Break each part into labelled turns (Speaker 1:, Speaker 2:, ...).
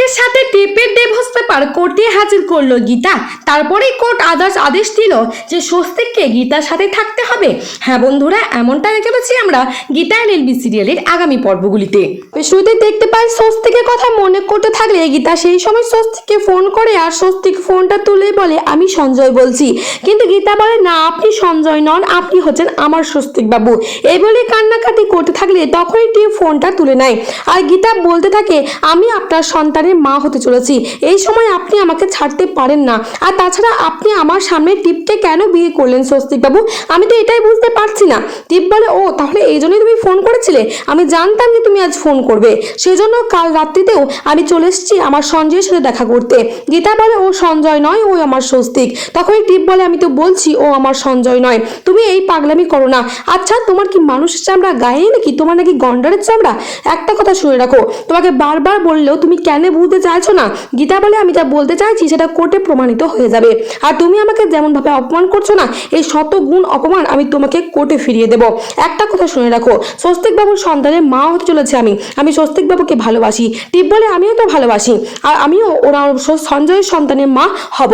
Speaker 1: স্বস্তিকের সাথে টিপের divorce paper কোর্টে হাজির করল গীতা। তারপরেই কোর্ট আদার্স আদেশ দিল যে স্বস্তিককে গীতার সাথে থাকতে হবে। হ্যাঁ বন্ধুরা এমনটা পাচ্ছি আমরা গীতা এলএলবি সিরিয়ালের আগামী পর্বগুলিতে। শুরুতে দেখতে পাই স্বস্তিকের কথা মনে করতে থাকলে গীতা সেই সময় স্বস্তিককে ফোন করে আর স্বস্তিক ফোনটা তুলে বলে, আমি সঞ্জয় বলছি। কিন্তু গীতা বলে, না, আপনি সঞ্জয় নন, আপনি হচ্ছেন আমার স্বস্তিক বাবু এই বলে কান্নাকাটি করতে থাকলে তখনই টিপ ফোনটা তুলে নেয়। আর গীতা বলতে থাকে, আমি আপনার সন্তানের মা হতে চলেছি। এই সময় আপনি আমাকে ছাড়তে পারেন না। আর তাছাড়া আপনি আমার সামনে টিপকে কেন বিয়ে করলেন স্বস্তিক বাবু আমি তো এটাই বুঝতে পারছি না। টিপ বলে, ও, তাহলে এই জন্যই তুমি ফোন করেছিলে? আমি জানতাম যে তুমি আজ ফোন করবে। সেজন্য কাল রাত্রিতেও আমি চলে এসেছি আমার সঞ্জয়ের সাথে দেখা করতে। গীতা বলে, ও সঞ্জয় নয় ও আমার স্বস্তিক। তখনই টিপ বলে, আমি তো বলছি, ও আমার সঞ্জয় নয়। তুমি এই পাগলামি করো না। আচ্ছা তোমার কি মানুষের চামড়া গায়ে নাকি? তোমার নাকি গন্ডারের চামড়া? একটা কথা শুনে রাখো। তোমাকে বারবার বললেও তুমি কেন বুঝতে চাইছো না? গীতা বলে আমি যা বলতে চাইছি সেটা কোর্টে প্রমাণিত হয়ে যাবে। আর তুমি আমাকে যেমনভাবে অপমান করছ না, এই শত গুণ অপমান আমি তোমাকে কোর্টে ফিরিয়ে দেবো। একটা কথা শুনে রাখো স্বস্তিক বাবুর সন্তানের মা হতে চলেছে আমি। আমি স্বস্তিক বাবুকে ভালোবাসি। টিপ বলে আমিও তো ভালোবাসি। আর আমিও ওরা সঞ্জয়ের সন্তানের মা হব।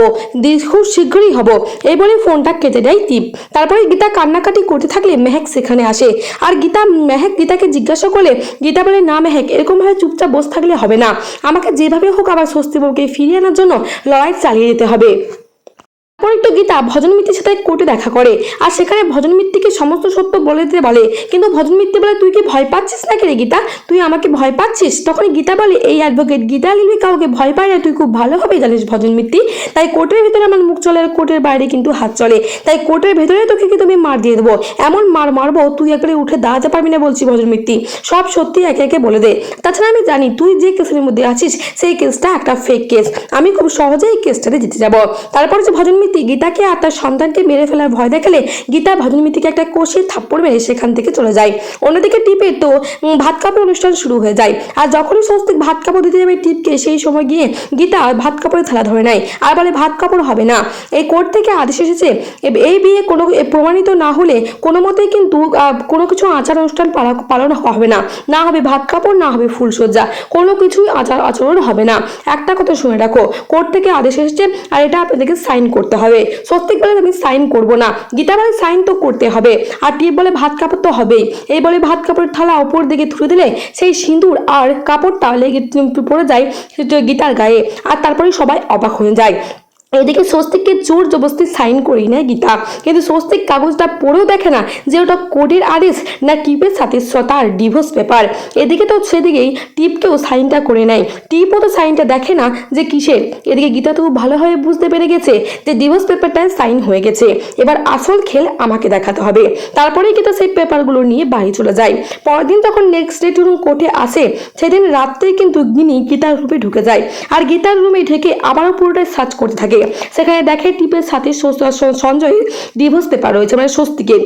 Speaker 1: খুব শীঘ্রই হব। এই বলে ফোনটা কেটে দেয় টিপ তারপরে গীতা কান্নাকাটি করতে থাকলে মেহেক সেখানে আসে। আর গীতা, মেহেক গীতাকে জিজ্ঞাসা করলে, গীতা বলে, না মেহেক, এরকমভাবে চুপচাপ বসে থাকলে হবে না। আমাকে যেভাবে হোক আবার স্বস্তিবাবুকে ফিরিয়ে আনার জন্য লড়াই চালিয়ে যেতে হবে। তারপর একটু গীতা ভজন মিত্তির সাথে কোর্টে দেখা করে। আর সেখানে ভজন মিত্তিকে সমস্ত সত্য বলে দিতে বলে। কিন্তু ভজন মিত্তি বলে, তুই কি ভয় পাচ্ছিস নাকি রে গীতা? তুই আমাকে ভয় পাচ্ছিস? তখন গীতা বলে, এই অ্যাডভোকেট গীতা লিলবি কাউকে ভয় পায় না, তুই খুব ভালোভাবে জানিস ভজন মিত্তি তাই কোর্টের ভিতরে আমার মুখ চলে, আর কোর্টের বাইরে কিন্তু হাত চলে। তাই কোর্টের ভেতরে তোকে কিন্তু আমি মার দিয়ে দেবো। এমন মার মারবো, তুই একবারে উঠে দাঁড়াতে পারবি না বলছি ভজন মিত্তি সব সত্যি একে একে বলে দে। তাছাড়া আমি জানি, তুই যে কেসের মধ্যে আছিস, সেই কেসটা একটা ফেক কেস আমি খুব সহজেই এই কেসটাতে জিতে যাব। তারপরে যে ভজন মিত্তি গীতাকে আর তার সন্তানকে মেরে ফেলার ভয় দেখালে গীতা ভজন মিত্তিকে একটা কষিয়ে থাপ্পড় মেরে সেখান থেকে চলে যায়। অন্যদিকে টিপে তো ভাত কাপড় অনুষ্ঠান শুরু হয়ে যায়। আর যখনই স্বস্তিক ভাত কাপড় দিতে যাবে টিপকে, সেই সময় গিয়ে গীতা ভাত কাপড়ে থালা ধরে নেয়। আর বলে, ভাত কাপড় হবে না। এই কোর্ট থেকে আদেশ এসেছে এই বিয়ে কোনো প্রমাণিত না হলে কোনো মতেই কিন্তু কোনো কিছু আচার অনুষ্ঠান পালন হবে না। না হবে ভাত কাপড়, না হবে ফুলসজ্জা কোনো কিছুই আচার আচরণ হবে না। একটা কথা শুনে রাখো, কোর্ট থেকে আদেশ এসেছে, আর এটা আপনাদেরকে সাইন করতে হবে। স্বস্তিক বলে আমি সাইন করব না। গীতা বলে সাইন তো করতে হবে। আর টিপ বলে ভাত কাপড় তো হবেই। এই বলে ভাত কাপড়ের থালা ওপর দিকে তুলে দিলে সেই সিঁদুর আর কাপড়টা লেগে পড়ে যায় গীতার গায়ে। আর তারপরে সবাই অবাক হয়ে যায়। এদিকে স্বস্তিককে জোর জবস্তি সাইন করি নেয় গীতা। কিন্তু স্বস্তিক কাগজটা পড়েও দেখে না যে ওটা কোর্টের আদেশ না টিপের সাথে স- তার ডিভোর্স পেপার এদিকে তো সেদিকেই টিপকেও সাইনটা করে নেয়। টিপও তো সাইনটা দেখে না যে কিসের। এদিকে গীতা তো ভালোভাবে বুঝতে পেরে গেছে যে ডিভোর্স পেপারটা সাইন হয়ে গেছে। এবার আসল খেল আমাকে দেখাতে হবে। তারপরেই গীতা সেই পেপারগুলো নিয়ে বাড়ি চলে যায়। পরের দিন যখন নেক্সট ডে টুরুম কোর্টে আসে, সেদিন রাত্রেই কিন্তু গিনি গীতার রূপে ঢুকে যায়। আর গীতার রুমে ঢেকে আবারও পুরোটাই সার্চ করতে থাকে। সেখানে দেখে টিপের সাথে সঞ্জয়ের ডিভোর্স পেপার রয়েছে মানে স্বস্তিকের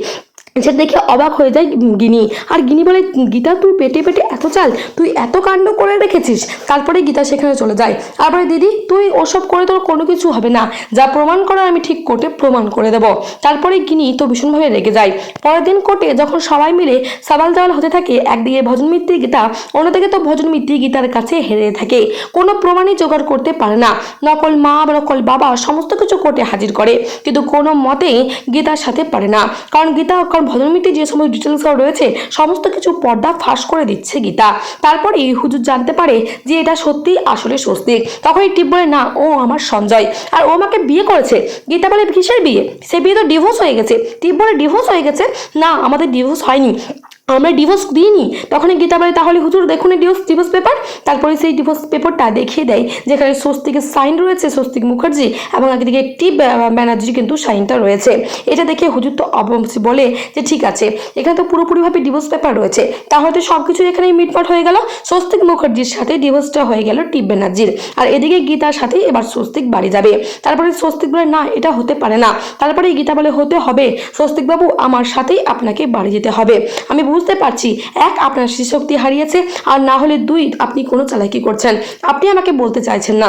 Speaker 1: সেটা দেখে অবাক হয়ে যায় গিনি। আর গিনি বলে, গীতা, তুই পেটে পেটে এত চাল, তুই এত কাণ্ড করে রেখেছিস, তারপরে গীতা সেখানে চলে যায়। আর বলে দিদি, তুই ওসব করে তোর কোনো কিছু হবে না। যা প্রমাণ করার আমি ঠিক কোর্টে প্রমাণ করে দেব। তারপরে গিনি তো ভীষণভাবে রেগে যায়। পরের দিন কোর্টে যখন সবাই মিলে সাবাল জাওয়াল হতে থাকে, একদিকে ভজন মিত্রি গীতা, অন্যদিকে তো ভজন মিত্রি গীতার কাছে হেরে থাকে। কোনো প্রমাণই জোগাড় করতে পারে না। নকল মা, নকল বাবা, সমস্ত কিছু কোর্টে হাজির করে। কিন্তু কোনো মতেই গীতার সাথে পারে না। কারণ গীতা কারণ ভজনমিতে যে সমস্ত ডিটেলসগুলো রয়েছে, সমস্ত কিছু পর্দা ফাঁস করে দিচ্ছে গীতা। তারপরে হুজুর জানতে পারে যে এটা সত্যি আসলে স্বস্তিক তখন টিপ বলে, না, ও আমার সঞ্জয়। আর ও আমাকে বিয়ে করেছে। গীতা বলে, কিসের বিয়ে? সে বিয়ে তো ডিভোর্স হয়ে গেছে। টিপ বলে ডিভোর্স হয়ে গেছে? না, আমাদের ডিভোর্স হয়নি। আমরা ডিভোর্স দিইনি। তখনই গীতা বলে, তাহলে হুজুর দেখুন ডিভোর্স ডিভোর্স পেপার তারপরে সেই ডিভোর্স পেপারটা দেখিয়ে দেয়, যেখানে স্বস্তিকের সাইন রয়েছে, স্বস্তিক মুখার্জি এবং একদিকে একটি ব্যা- ব্যানার্জির কিন্তু সাইনটা রয়েছে। এটা দেখে হুজুর তো অবশ্যই বলে যে, ঠিক আছে, এখানে তো পুরোপুরিভাবে ডিভোর্স পেপার রয়েছে। তাহলে তো সব কিছু এখানে মিটমাট হয়ে গেল। স্বস্তিক মুখার্জির সাথে ডিভোর্সটা হয়ে গেল টিপ ব্যানার্জির। আর এদিকে গীতার সাথে এবার স্বস্তিক বাড়ি যাবে। তারপরে স্বস্তিক বলে, না, এটা হতে পারে না। তারপরে গীতা বলে, হতে হবে। স্বস্তিকবাবু, আমার সাথেই আপনাকে বাড়ি যেতে হবে। আমি বুঝতে পারছি, এক আপনার শক্তি হারিয়েছে আর না হলে দুই, আপনি কোনো চালাকি করছেন। আপনি আমাকে বলতে চাইছেন না।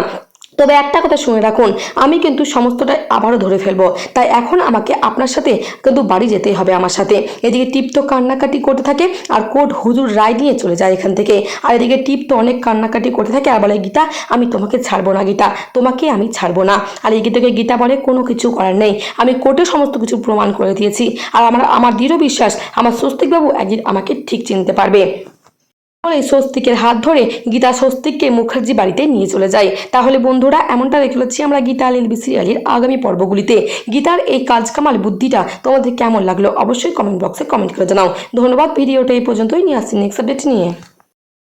Speaker 1: তবে একটা কথা শুনে রাখুন, আমি কিন্তু সমস্তটা আবারও ধরে ফেলব। তাই এখন আমাকে আপনার সাথে কিন্তু বাড়ি যেতেই হবে আমার সাথে। এদিকে টিপ তো কান্নাকাটি করতে থাকে আর কোর্ট হুজুর রায় নিয়ে চলে যায় এখান থেকে। আর এদিকে টিপ তো অনেক কান্নাকাটি করতে থাকে আর বলে, গীতা, আমি তোমাকে ছাড়বো না গীতা, তোমাকে আমি ছাড়বো না। আর এই গীতাকে গীতা বলে, কোনো কিছু করার নেই। আমি কোর্টে সমস্ত কিছু প্রমাণ করে দিয়েছি। আর আমার আমার দৃঢ় বিশ্বাস, আমার স্বস্তিকবাবু একদিন আমাকে ঠিক চিনতে পারবে। বলে স্বস্তিকের হাত ধরে গীতা স্বস্তিককে মুখার্জি বাড়িতে নিয়ে চলে যায়। তাহলে বন্ধুরা, এমনটা দেখে হচ্ছে আমরা গীতা এলবি সিরিয়ালের আগামী পর্বগুলিতে। গীতার এই কাজকামাল বুদ্ধিটা তোমাদের কেমন লাগল অবশ্যই কমেন্ট বক্সে কমেন্ট করে জানাও। ধন্যবাদ, ভিডিওটা এই পর্যন্তই। নিয়ে আসছি নেক্সট আপডেট নিয়ে।